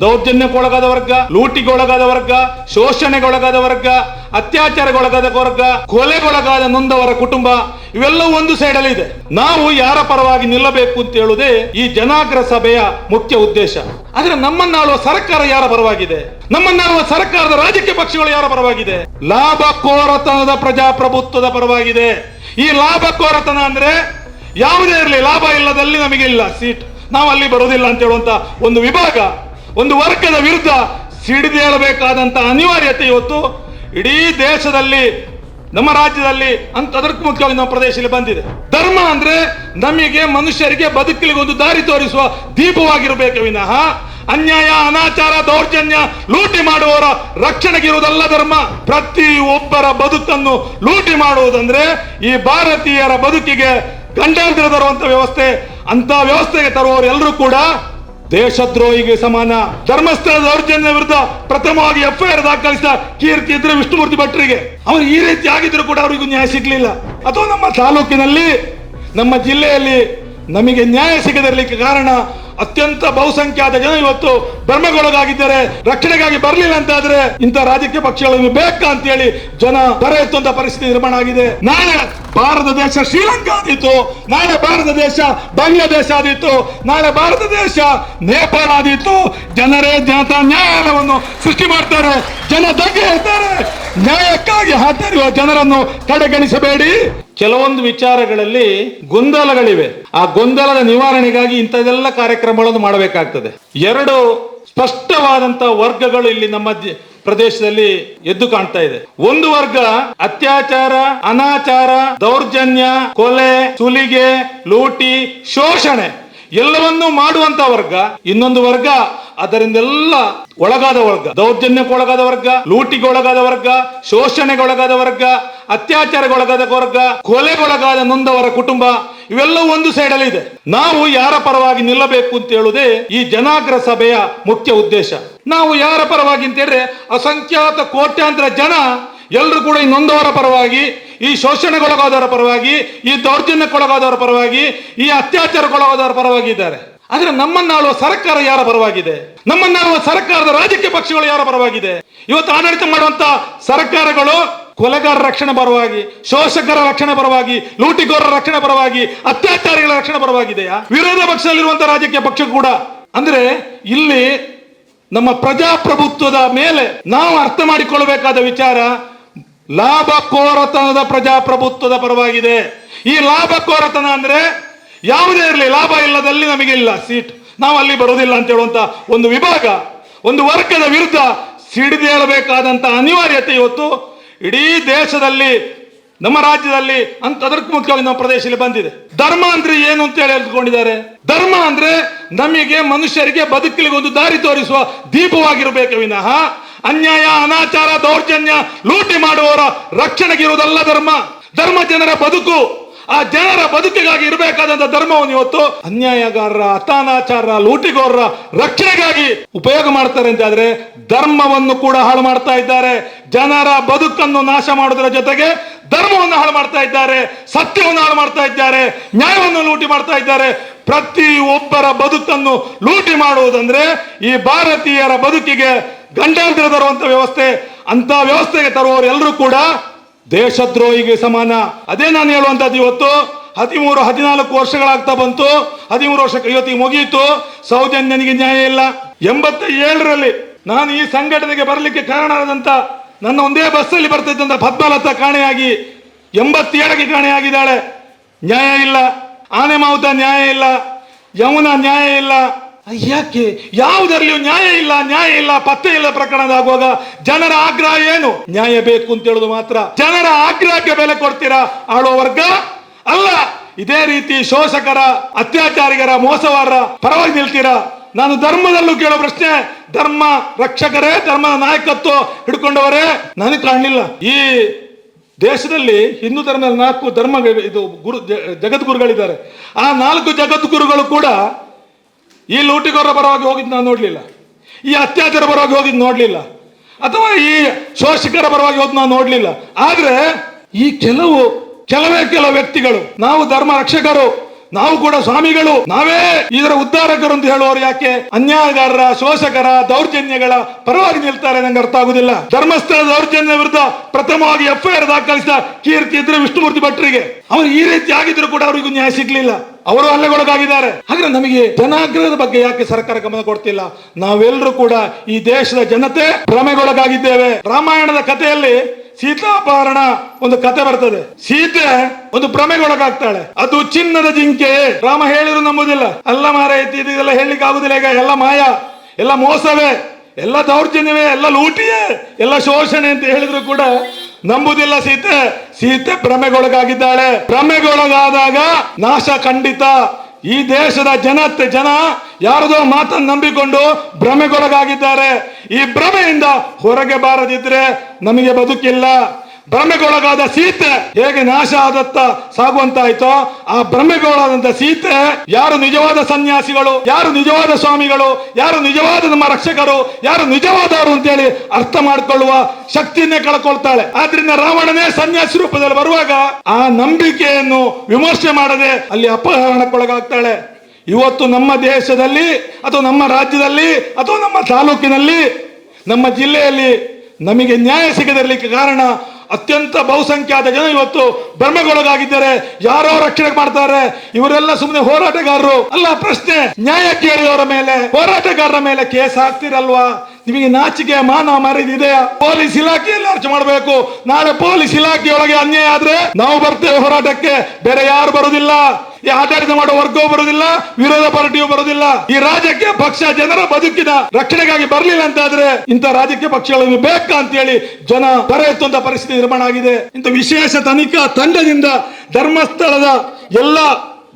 ದೌರ್ಜನ್ಯಕ್ಕೊಳಗಾದ ವರ್ಗ, ಲೂಟಿಗೊಳಗಾದ ವರ್ಗ, ಶೋಷಣೆಗೊಳಗಾದ ವರ್ಗ, ಅತ್ಯಾಚಾರಗೊಳಗಾದ ವರ್ಗ, ಕೊಲೆಗೊಳಗಾದ ನೊಂದವರ ಕುಟುಂಬ, ಇವೆಲ್ಲವೂ ಒಂದು ಸೈಡ್ ಅಲ್ಲಿ ಇದೆ. ನಾವು ಯಾರ ಪರವಾಗಿ ನಿಲ್ಲಬೇಕು ಅಂತ ಹೇಳುವುದೇ ಈ ಜನಾಗ್ರ ಸಭೆಯ ಮುಖ್ಯ ಉದ್ದೇಶ. ಆದ್ರೆ ನಮ್ಮನ್ನಾಳುವ ಸರ್ಕಾರ ಯಾರ ಪರವಾಗಿದೆ? ನಮ್ಮನ್ನಾಳುವ ಸರ್ಕಾರದ ರಾಜಕೀಯ ಪಕ್ಷಗಳು ಯಾರ ಪರವಾಗಿದೆ? ಲಾಭ ಕೋರತನದ ಪ್ರಜಾಪ್ರಭುತ್ವದ ಪರವಾಗಿದೆ. ಈ ಲಾಭ ಕೋರತನ ಅಂದ್ರೆ ಯಾವುದೇ ಇರಲಿ, ಲಾಭ ಇಲ್ಲದಲ್ಲಿ ನಮಗೆ ಇಲ್ಲ ಸೀಟ್. ನಾವು ಅಲ್ಲಿ ಬರೋದಿಲ್ಲ ಅಂತ ಹೇಳುವಂತ ಒಂದು ವಿಭಾಗ. ಒಂದು ವರ್ಗದ ವಿರುದ್ಧ ಸಿಡಿದೇಳಬೇಕಾದಂತ ಅನಿವಾರ್ಯತೆ ಇವತ್ತು ಇಡೀ ದೇಶದಲ್ಲಿ, ನಮ್ಮ ರಾಜ್ಯದಲ್ಲಿ ಅಂತ ಅದಕ್ಕೂ ಮುಖ್ಯವಾಗಿ ನಮ್ಮ ಪ್ರದೇಶದಲ್ಲಿ ಬಂದಿದೆ. ಧರ್ಮ ಅಂದ್ರೆ ನಮಗೆ ಮನುಷ್ಯರಿಗೆ ಬದುಕಲಿಗೆ ಒಂದು ದಾರಿ ತೋರಿಸುವ ದೀಪವಾಗಿರಬೇಕು ವಿನಃ. ಅನ್ಯಾಯ, ಅನಾಚಾರ, ದೌರ್ಜನ್ಯ, ಲೂಟಿ ಮಾಡುವವರ ರಕ್ಷಣೆಗಿರುವುದಲ್ಲ ಧರ್ಮ. ಪ್ರತಿ ಒಬ್ಬರ ಬದುಕನ್ನು ಲೂಟಿ ಮಾಡುವುದಂದ್ರೆ ಈ ಭಾರತೀಯರ ಬದುಕಿಗೆ ಗಂಡಾಂತರ ತರುವಂತ ವ್ಯವಸ್ಥೆ ಅಂತ ವ್ಯವಸ್ಥೆಗೆ ತರುವವರು ಎಲ್ಲರೂ ಕೂಡ ದೇಶದ್ರೋಹಿಗೆ ಸಮಾನ ಧರ್ಮಸ್ಥಳ ದೌರ್ಜನ್ಯ ವಿರುದ್ಧ ಪ್ರಥಮವಾಗಿ ಎಫ್ಐಆರ್ ದಾಖಲಿಸಿದ ಕೀರ್ತಿ ಇದ್ರೆ ವಿಷ್ಣುಮೂರ್ತಿ ಭಟ್ರಿಗೆ. ಅವರು ಈ ರೀತಿ ಆಗಿದ್ರು ಕೂಡ ಅವರಿಗೂ ನ್ಯಾಯ ಸಿಗ್ಲಿಲ್ಲ. ಅಥವಾ ನಮ್ಮ ತಾಲೂಕಿನಲ್ಲಿ, ನಮ್ಮ ಜಿಲ್ಲೆಯಲ್ಲಿ ನಮಗೆ ನ್ಯಾಯ ಸಿಗದಿರಲಿಕ್ಕೆ ಕಾರಣ ಅತ್ಯಂತ ಬಹುಸಂಖ್ಯಾತ ಜನ ಇವತ್ತು ಭ್ರಮೆಗೊಳಗಾಗಿದ್ದಾರೆ ರಕ್ಷಣೆಗಾಗಿ ಬರಲಿಲ್ಲ ಅಂತ ಆದ್ರೆ ಇಂಥ ರಾಜಕೀಯ ಪಕ್ಷಗಳನ್ನು ಬೇಕಾ ಅಂತ ಹೇಳಿ ಜನ ಬರ ಎತ್ತುವಂತ ಪರಿಸ್ಥಿತಿ ನಿರ್ಮಾಣ ಆಗಿದೆ. ನಾಳೆ ಭಾರತ ದೇಶ ಶ್ರೀಲಂಕಾ ಆದಿತ್ತು ನಾಳೆ ಭಾರತ ದೇಶ ಬಾಂಗ್ಲಾದೇಶ ಆದಿತ್ತು ನಾಳೆ ಭಾರತ ದೇಶ ನೇಪಾಳ ಆದಿತ್ತು ಜನರೇ ಜನತಾ ನ್ಯಾಯಾಲಯವನ್ನು ಸೃಷ್ಟಿ ಮಾಡ್ತಾರೆ. ಜನ ದಗ್ಗೆ ಹೇಳ್ತಾರೆ. ನ್ಯಾಯಕ್ಕಾಗಿ ಹಾತರಿಯುವ ಜನರನ್ನು ಕಡೆಗಣಿಸಬೇಡಿ ಕೆಲವೊಂದು ವಿಚಾರಗಳಲ್ಲಿ ಗೊಂದಲಗಳಿವೆ. ಆ ಗೊಂದಲದ ನಿವಾರಣೆಗಾಗಿ ಇಂಥದೆಲ್ಲ ಕಾರ್ಯಕ್ರಮಗಳನ್ನು ಮಾಡಬೇಕಾಗ್ತದೆ. ಎರಡು ಸ್ಪಷ್ಟವಾದಂತಹ ವರ್ಗಗಳು ಇಲ್ಲಿ ನಮ್ಮ ಪ್ರದೇಶದಲ್ಲಿ ಎದ್ದು ಕಾಣ್ತಾ ಇದೆ. ಒಂದು ವರ್ಗ ಅತ್ಯಾಚಾರ, ಅನಾಚಾರ, ದೌರ್ಜನ್ಯ, ಕೊಲೆ, ಸುಲಿಗೆ, ಲೂಟಿ, ಶೋಷಣೆ. ಎಲ್ಲವನ್ನೂ ಮಾಡುವಂತ ವರ್ಗ, ಇನ್ನೊಂದು ವರ್ಗ, ಅದರಿಂದೆಲ್ಲ ಒಳಗಾದ ವರ್ಗ. ದೌರ್ಜನ್ಯಕ್ಕೊಳಗಾದ ವರ್ಗ ಲೂಟಿಗೊಳಗಾದ ವರ್ಗ ಶೋಷಣೆಗೊಳಗಾದ ವರ್ಗ ಅತ್ಯಾಚಾರಗೊಳಗಾದ ವರ್ಗ ಕೊಲೆಗೊಳಗಾದ ನೊಂದವರ ಕುಟುಂಬ, ಇವೆಲ್ಲವೂ ಒಂದು ಸೈಡ್ ಅಲ್ಲಿ ಇದೆ. ನಾವು ಯಾರ ಪರವಾಗಿ ನಿಲ್ಲಬೇಕು ಅಂತ ಹೇಳುವುದೇ ಈ ಜನಾಗ್ರ ಸಭೆಯ ಮುಖ್ಯ ಉದ್ದೇಶ. ನಾವು ಯಾರ ಪರವಾಗಿ ಅಂತ ಹೇಳಿದ್ರೆ ಅಸಂಖ್ಯಾತ ಕೋಟ್ಯಾಂತರ ಜನ ಎಲ್ಲರೂ ಕೂಡ ಈ ಪರವಾಗಿ, ಈ ಶೋಷಣೆಗೊಳಗಾದವರ ಪರವಾಗಿ, ಈ ದೌರ್ಜನ್ಯಕ್ಕೊಳಗಾದವರ ಪರವಾಗಿ, ಈ ಅತ್ಯಾಚಾರಕ್ಕೊಳಗಾದವರ ಪರವಾಗಿ ಇದ್ದಾರೆ. ಆದ್ರೆ ನಮ್ಮನ್ನಾಳುವ ಸರ್ಕಾರ ಯಾರ ಪರವಾಗಿದೆ? ನಮ್ಮನ್ನಾಳುವ ಸರ್ಕಾರದ ರಾಜಕೀಯ ಪಕ್ಷಗಳು ಯಾರ ಪರವಾಗಿದೆ? ಇವತ್ತು ಆಡಳಿತ ಮಾಡುವಂತ ಸರ್ಕಾರಗಳು ಕೊಲೆಗಾರರ ರಕ್ಷಣೆ ಪರವಾಗಿ, ಶೋಷಕರ ರಕ್ಷಣೆ ಪರವಾಗಿ, ಲೂಟಿಗೋರರ ರಕ್ಷಣೆ ಪರವಾಗಿ, ಅತ್ಯಾಚಾರಿಗಳ ರಕ್ಷಣೆ ಪರವಾಗಿದೆಯಾ? ವಿರೋಧ ಪಕ್ಷದಲ್ಲಿರುವಂತಹ ರಾಜಕೀಯ ಪಕ್ಷ ಕೂಡ. ಅಂದ್ರೆ ಇಲ್ಲಿ ನಮ್ಮ ಪ್ರಜಾಪ್ರಭುತ್ವದ ಮೇಲೆ ನಾವು ಅರ್ಥ ಮಾಡಿಕೊಳ್ಳಬೇಕಾದ ವಿಚಾರ ಲಾಭ ಕೋರತನದ ಪ್ರಜಾಪ್ರಭುತ್ವದ ಪರವಾಗಿದೆ. ಈ ಲಾಭ ಕೋರತನ ಅಂದ್ರೆ ಯಾವುದೇ ಇರಲಿ, ಲಾಭ ಇಲ್ಲದಲ್ಲಿ ನಮಗಿಲ್ಲ, ಸೀಟ್. ನಾವು ಅಲ್ಲಿ ಬರೋದಿಲ್ಲ ಅಂತ ಹೇಳುವಂತ ಒಂದು ವಿಭಾಗ, ಒಂದು ವರ್ಗದ ವಿರುದ್ಧ ಸಿಡಿದೇಳಬೇಕಾದಂತ ಅನಿವಾರ್ಯತೆ ಇವತ್ತು ಇಡೀ ದೇಶದಲ್ಲಿ, ನಮ್ಮ ರಾಜ್ಯದಲ್ಲಿ, ಅಂತ ಅದಕ್ಕೆ ಮುಖ್ಯವಾಗಿ ನಮ್ಮ ಪ್ರದೇಶದಲ್ಲಿ ಬಂದಿದೆ. ಧರ್ಮ ಅಂದ್ರೆ ಏನು ಅಂತ ಹೇಳಿ ಹೇಳ್ಕೊಂಡಿದ್ದಾರೆ ಧರ್ಮ ಅಂದ್ರೆ ನಮಗೆ ಮನುಷ್ಯರಿಗೆ ಬದುಕಲಿಗೆ ಒಂದು ದಾರಿ ತೋರಿಸುವ ದೀಪವಾಗಿರಬೇಕು ವಿನಃ ಅನ್ಯಾಯ, ಅನಾಚಾರ, ದೌರ್ಜನ್ಯ ಲೂಟಿ ಮಾಡುವವರ ರಕ್ಷಣೆಗಿರುವುದಲ್ಲ ಧರ್ಮ. ಧರ್ಮ ಜನರ ಬದುಕು. ಆ ಜನರ ಬದುಕಿಗಾಗಿ ಇರಬೇಕಾದಂತ ಧರ್ಮವನ್ನು ಇವತ್ತು ಅನ್ಯಾಯಗಾರರ ಅತಾನಾಚಾರ ಲೂಟಿಗೋರರ ರಕ್ಷಣೆಗಾಗಿ ಉಪಯೋಗ ಮಾಡ್ತಾರೆ ಅಂತ ಆದ್ರೆ ಧರ್ಮವನ್ನು ಕೂಡ ಹಾಳು ಮಾಡ್ತಾ ಇದ್ದಾರೆ. ಜನರ ಬದುಕನ್ನು ನಾಶ ಮಾಡೋದರ ಜೊತೆಗೆ ಧರ್ಮವನ್ನು ಹಾಳು ಮಾಡ್ತಾ ಇದ್ದಾರೆ. ಸತ್ಯವನ್ನು ಹಾಳು ಮಾಡ್ತಾ ಇದ್ದಾರೆ. ನ್ಯಾಯವನ್ನು ಲೂಟಿ ಮಾಡ್ತಾ ಇದ್ದಾರೆ. ಪ್ರತಿ ಒಬ್ಬರ ಬದುಕನ್ನು ಲೂಟಿ ಮಾಡುವುದಂದ್ರೆ ಈ ಭಾರತೀಯರ ಬದುಕಿಗೆ ಗಂಡಾಂತರ ತರುವಂತ ವ್ಯವಸ್ಥೆ ಅಂತ ವ್ಯವಸ್ಥೆಗೆ ತರುವವರು ಎಲ್ಲರೂ ಕೂಡ ದೇಶದ್ರೋಹಿಗೆ ಸಮಾನ. ಅದೇ ನಾನು ಹೇಳುವಂತದ್ದು ಇವತ್ತು, ಹದಿಮೂರು, ಹದಿನಾಲ್ಕು ವರ್ಷಗಳಾಗ್ತಾ ಬಂತು. ಹದಿಮೂರು ವರ್ಷ ಇವತ್ತಿಗೆ ಮುಗಿಯಿತು. ಸೌಜನ್ಯನಿಗೆ ನ್ಯಾಯ ಇಲ್ಲ. ಎಂಬತ್ತ ಏಳರಲ್ಲಿ ನಾನು ಈ ಸಂಘಟನೆಗೆ ಬರಲಿಕ್ಕೆ ಕಾರಣ ಆದಂತ ನನ್ನ ಒಂದೇ ಬಸ್ಸಲ್ಲಿ ಬರ್ತಿದ್ದಂತ ಪದ್ಮಲತಾ ಕಾಣೆಯಾಗಿ ಎಂಬತ್ತೇಳಕ್ಕೆ ಕಾಣೆಯಾಗಿದ್ದಾಳೆ. ನ್ಯಾಯ ಇಲ್ಲ. ಆನೆ ಮಾವುತ ನ್ಯಾಯ ಇಲ್ಲ. ಯಮುನಾ ನ್ಯಾಯ ಇಲ್ಲ. ಯಾಕೆ? ಯಾವುದರಲ್ಲಿಯೂ ನ್ಯಾಯ ಇಲ್ಲ ನ್ಯಾಯ ಇಲ್ಲ, ಪತ್ತೆ ಇಲ್ಲ ಪ್ರಕರಣದಾಗುವಾಗ ಜನರ ಆಗ್ರಹ ಏನು? ನ್ಯಾಯ ಬೇಕು ಅಂತ ಹೇಳುದು ಮಾತ್ರ. ಜನರ ಆಗ್ರಹಕ್ಕೆ ಬೆಲೆ ಕೊಡ್ತೀರಾ? ಆಳುವ ವರ್ಗ ಅಲ್ಲ. ಇದೇ ರೀತಿ ಶೋಷಕರ, ಅತ್ಯಾಚಾರಿಗರ, ಮೋಸವಾರರ ಪರವಾಗಿ ನಿಲ್ತೀರಾ? ನಾನು ಧರ್ಮದಲ್ಲೂ ಕೇಳೋ ಪ್ರಶ್ನೆ, ಧರ್ಮ ರಕ್ಷಕರೇ, ಧರ್ಮದ ನಾಯಕತ್ವ ಹಿಡ್ಕೊಂಡವರೇ? ನನಗೆ ಕಾಣಲಿಲ್ಲ. ಈ ದೇಶದಲ್ಲಿ ಹಿಂದೂ ಧರ್ಮದಲ್ಲಿ ನಾಲ್ಕು ಧರ್ಮ ಇದು ಗುರು ಜಗದ್ಗುರುಗಳಿದ್ದಾರೆ. ಆ ನಾಲ್ಕು ಜಗದ್ಗುರುಗಳು ಕೂಡ ಈ ಲೂಟಿಗೋರ ಪರವಾಗಿ ಹೋಗಿದ್ದು ನಾನು ನೋಡಲಿಲ್ಲ. ಈ ಅತ್ಯಾಚಾರ ಪರವಾಗಿ ಹೋಗಿದ್ದು ನೋಡಲಿಲ್ಲ. ಅಥವಾ ಈ ಶೋಷಕರ ಪರವಾಗಿ ಹೋದ್ ನಾನು ನೋಡ್ಲಿಲ್ಲ. ಆದ್ರೆ ಈ ಕೆಲವು, ಕೆಲವೇ ಕೆಲವು ವ್ಯಕ್ತಿಗಳು, ನಾವು ಧರ್ಮ ರಕ್ಷಕರು, ನಾವು ಕೂಡ ಸ್ವಾಮಿಗಳು, ನಾವೇ ಇದರ ಉದ್ಧಾರಕರು ಅಂತ ಹೇಳುವವರು ಯಾಕೆ? ಅನ್ಯಾಯಗಾರರ, ಶೋಷಕರ ದೌರ್ಜನ್ಯಗಳ ಪರವಾಗಿ ನಿಲ್ತಾರೆ ನಂಗೆ ಅರ್ಥ ಆಗುದಿಲ್ಲ. ಧರ್ಮಸ್ಥಳ ದೌರ್ಜನ್ಯ ವಿರುದ್ಧ ಪ್ರಥಮವಾಗಿ ಎಫ್ಐಆರ್ ದಾಖಲಿಸಿದ ಕೀರ್ತಿ ಇದ್ರೆ ವಿಷ್ಣುಮೂರ್ತಿ ಭಟ್ರಿಗೆ. ಅವರು ಈ ರೀತಿ ಆಗಿದ್ರು ಕೂಡ ಅವರಿಗೂ ನ್ಯಾಯ ಸಿಗ್ಲಿಲ್ಲ. ಅವರು ಹಲ್ಲೆಗೊಳಗಾಗಿದ್ದಾರೆ. ಹಾಗೆ ನಮಗೆ ಜನಾಗ್ರಹದ ಬಗ್ಗೆ ಯಾಕೆ ಸರ್ಕಾರ ಗಮನ ಕೊಡ್ತಿಲ್ಲ? ನಾವೆಲ್ಲರೂ ಕೂಡ ಈ ದೇಶದ ಜನತೆ ಭ್ರಮೆಗೊಳಗಾಗಿದ್ದೇವೆ. ರಾಮಾಯಣದ ಕಥೆಯಲ್ಲಿ ಸೀತಾಪಹರಣ ಒಂದು ಕತೆ ಬರ್ತದೆ. ಸೀತೆ ಒಂದು ಭ್ರಮೆಗೊಳಗಾಗ್ತಾಳೆ. ಅದು ಚಿನ್ನದ ಜಿಂಕೆ ರಾಮ ಹೇಳಿದ್ರು ನಂಬುದಿಲ್ಲ. ಅಲ್ಲ ಮಾರ ಇದೆಲ್ಲ ಹೇಳಲಿಕ್ಕೆ ಆಗುದಿಲ್ಲ. ಈಗ ಎಲ್ಲ ಮಾಯ, ಎಲ್ಲ ಮೋಸವೇ, ಎಲ್ಲ ದೌರ್ಜನ್ಯವೇ, ಎಲ್ಲ ಲೂಟಿಯೇ, ಎಲ್ಲ ಶೋಷಣೆ ಅಂತ ಹೇಳಿದ್ರು ಕೂಡ ನಂಬುದಿಲ್ಲ ಸೀತೆ. ಸೀತೆ ಭ್ರಮೆಗೊಳಗಾಗಿದ್ದಾಳೆ. ಭ್ರಮೆಗೊಳಗಾದಾಗ ನಾಶ ಖಂಡಿತ. ಈ ದೇಶದ ಜನತೆ, ಜನ ಯಾರದೋ ಮಾತನ್ನು ನಂಬಿಕೊಂಡು ಭ್ರಮೆಗೊಳಗಾಗಿದ್ದಾರೆ. ಈ ಭ್ರಮೆಯಿಂದ ಹೊರಗೆ ಬಾರದಿದ್ರೆ ನಮಗೆ ಬದುಕಿಲ್ಲ. ಭ್ರಮೆಗೊಳಗಾದ ಸೀತೆ ಹೇಗೆ ನಾಶ ಆದತ್ತ ಸಾಗುವಂತಾಯ್ತೋ, ಆ ಭ್ರಮೆಗೊಳಗಾದಂತ ಸೀತೆ ಯಾರು ನಿಜವಾದ ಸನ್ಯಾಸಿಗಳು, ಯಾರು ನಿಜವಾದ ಸ್ವಾಮಿಗಳು, ಯಾರು ನಿಜವಾದ ನಮ್ಮ ರಕ್ಷಕರು, ಯಾರು ನಿಜವಾದವರು ಅಂತೇಳಿ ಅರ್ಥ ಮಾಡಿಕೊಳ್ಳುವ ಶಕ್ತಿಯನ್ನೇ ಕಳ್ಕೊಳ್ತಾಳೆ. ಆದ್ರಿಂದ ರಾವಣನೇ ಸನ್ಯಾಸಿ ರೂಪದಲ್ಲಿ ಬರುವಾಗ ಆ ನಂಬಿಕೆಯನ್ನು ವಿಮರ್ಶೆ ಮಾಡದೆ ಅಲ್ಲಿ ಅಪಹರಣಕ್ಕೊಳಗಾಗ್ತಾಳೆ. ಇವತ್ತು ನಮ್ಮ ದೇಶದಲ್ಲಿ ಅಥವಾ ನಮ್ಮ ರಾಜ್ಯದಲ್ಲಿ ಅಥವಾ ನಮ್ಮ ತಾಲೂಕಿನಲ್ಲಿ, ನಮ್ಮ ಜಿಲ್ಲೆಯಲ್ಲಿ ನಮಗೆ ನ್ಯಾಯ ಸಿಗದಿರಲಿಕ್ಕೆ ಕಾರಣ ಅತ್ಯಂತ ಬಹುಸಂಖ್ಯಾತ ಜನ ಇವತ್ತು ಭ್ರಮೆಗೊಳಗಾಗಿದ್ದಾರೆ ಯಾರೋ ರಕ್ಷಣೆ ಮಾಡ್ತಾರೆ. ಇವರೆಲ್ಲ ಸುಮ್ಮನೆ ಹೋರಾಟಗಾರರು. ಅಲ್ಲ ಪ್ರಶ್ನೆ, ನ್ಯಾಯ ಕೇಳಿದವರ ಮೇಲೆ, ಹೋರಾಟಗಾರರ ಮೇಲೆ ಕೇಸ್ ಹಾಕ್ತಿರಲ್ವಾ? ನಿಮಗೆ ನಾಚಿಕೆ ಮಾನ ಮರೆದಿದೆ ಪೊಲೀಸ್ ಇಲಾಖೆಯಲ್ಲಿ ಅರ್ಚು ಮಾಡಬೇಕು. ನಾಳೆ ಪೊಲೀಸ್ ಇಲಾಖೆಯೊಳಗೆ ಅನ್ಯಾಯ ಆದ್ರೆ ನಾವು ಬರ್ತೇವೆ ಹೋರಾಟಕ್ಕೆ. ಬೇರೆ ಯಾರು ಬರುದಿಲ್ಲ. ಈ ಆಡಳಿತ ಮಾಡುವ ವರ್ಗವೂ ಬರುದಿಲ್ಲ, ವಿರೋಧ ಪಾರ್ಟಿಯೂ ಬರುದಿಲ್ಲ. ಈ ರಾಜ್ಯಕ್ಕೆ ಪಕ್ಷ ಜನರ ಬದುಕಿನ ರಕ್ಷಣೆಗಾಗಿ ಬರಲಿಲ್ಲ ಅಂತ ಆದ್ರೆ ಇಂಥ ರಾಜಕೀಯ ಪಕ್ಷಗಳನ್ನು ಬೇಕಾ ಅಂತ ಹೇಳಿ ಜನ ಬರೆಯುತ್ತಂತ ಪರಿಸ್ಥಿತಿ ನಿರ್ಮಾಣ ಆಗಿದೆ. ಇಂಥ ವಿಶೇಷ ತನಿಖಾ ತಂಡದಿಂದ ಧರ್ಮಸ್ಥಳದ ಎಲ್ಲ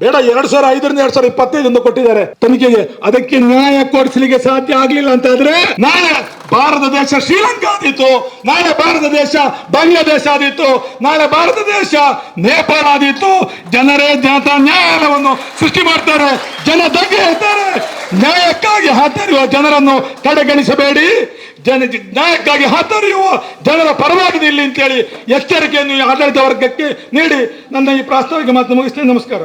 ಬೇಡ, ಎರಡ್ ಸಾವಿರ ಐದರಿಂದ ಎರಡ್ ಸಾವಿರ ಇಪ್ಪತ್ತೈದರಿಂದ ಕೊಟ್ಟಿದ್ದಾರೆ. ತನಿಖೆಗೆ ಅದಕ್ಕೆ ನ್ಯಾಯ ಕೊಡಿಸಲಿಕ್ಕೆ ಸಾಧ್ಯ ಆಗ್ಲಿಲ್ಲ ಅಂತ ಆದ್ರೆ ನಾಳೆ ಭಾರತ ದೇಶ ಶ್ರೀಲಂಕಾ ಆದಿತ್ತು ನಾಳೆ ಭಾರತ ದೇಶ ಬಾಂಗ್ಲಾದೇಶ ಆದಿತ್ತು ನಾಳೆ ಭಾರತ ದೇಶ ನೇಪಾಳ ಆದಿತ್ತು ಜನರೇ ಜನತಾ ನ್ಯಾಯಾಲಯವನ್ನು ಸೃಷ್ಟಿ ಮಾಡ್ತಾರೆ. ಜನ ಬಗ್ಗೆ ಹೇಳ್ತಾರೆ ನ್ಯಾಯಕ್ಕಾಗಿ ಹಾತರಿಯುವ ಜನರನ್ನು ಕಡೆಗಣಿಸಬೇಡಿ. ಜನ ನ್ಯಾಯಕ್ಕಾಗಿ ಹಾತರಿಯುವ ಜನರ ಪರವಾಗಿ ಇಲ್ಲಿ ಅಂತೇಳಿ ಎಚ್ಚರಿಕೆಯನ್ನು ಆಡಳಿತ ವರ್ಗಕ್ಕೆ ನೀಡಿ ನನ್ನ ಈ ಪ್ರಾಸ್ತಾವಿಕ ಮಾತು ಮುಗಿಸ್ತೇನೆ. ನಮಸ್ಕಾರ.